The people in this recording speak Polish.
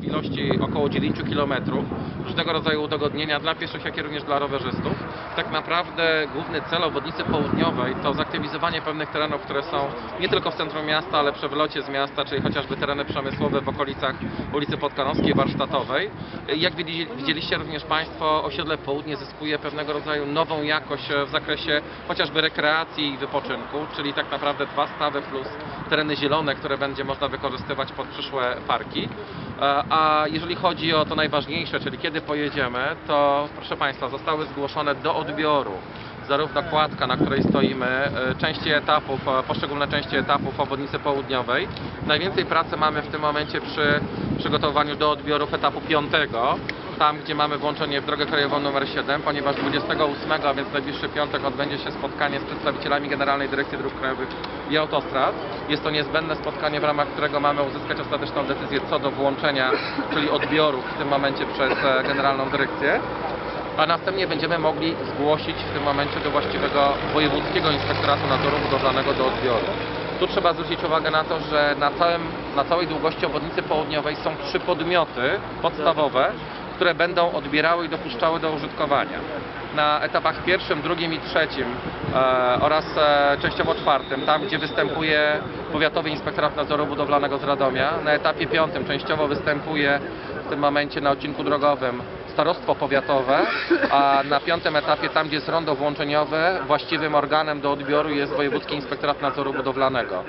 w ilości około 9 km. Różnego rodzaju udogodnienia dla pieszych, jak i również dla rowerzystów. Tak naprawdę główny cel obwodnicy południowej to zaktywizowanie pewnych terenów, które są nie tylko w centrum miasta, ale przy wlocie z miasta, czyli chociażby tereny przemysłowe w okolicach ulicy Podkarowskiej, Warsztatowej. Jak widzi- widzieliście również Państwo, osiedle Południe zyskuje pewnego rodzaju nową jakość e, w zakresie chociażby rekreacji i wypoczynku, czyli tak naprawdę dwa stawy plus tereny zielone, które będzie można wykorzystywać pod przyszłe parki. A jeżeli chodzi o to najważniejsze, czyli kiedy pojedziemy, to proszę Państwa, zostały zgłoszone do odbioru zarówno kładka, na której stoimy, e, części etapów, e, poszczególne części etapów obwodnicy południowej. Najwięcej pracy mamy w tym momencie przy przygotowaniu do odbiorów etapu piątego, tam gdzie mamy włączenie w drogę krajową numer 7, ponieważ 28, a więc najbliższy piątek odbędzie się spotkanie z przedstawicielami Generalnej Dyrekcji Dróg Krajowych i Autostrad. Jest to niezbędne spotkanie, w ramach którego mamy uzyskać ostateczną decyzję co do włączenia, czyli odbioru w tym momencie przez e, Generalną Dyrekcję a następnie będziemy mogli zgłosić w tym momencie do właściwego Wojewódzkiego Inspektoratu Nadzoru Budowlanego do odbioru. Tu trzeba zwrócić uwagę na to, że na, całym, na całej długości obwodnicy południowej są trzy podmioty podstawowe, które będą odbierały i dopuszczały do użytkowania. Na etapach pierwszym, drugim i trzecim oraz e, częściowo czwartym, tam gdzie występuje Powiatowy Inspektorat Nadzoru Budowlanego z Radomia, na etapie piątym częściowo występuje w tym momencie na odcinku drogowym starostwo powiatowe, a na piątym etapie, tam gdzie jest rondo włączeniowe, właściwym organem do odbioru jest Wojewódzki Inspektorat Nadzoru Budowlanego.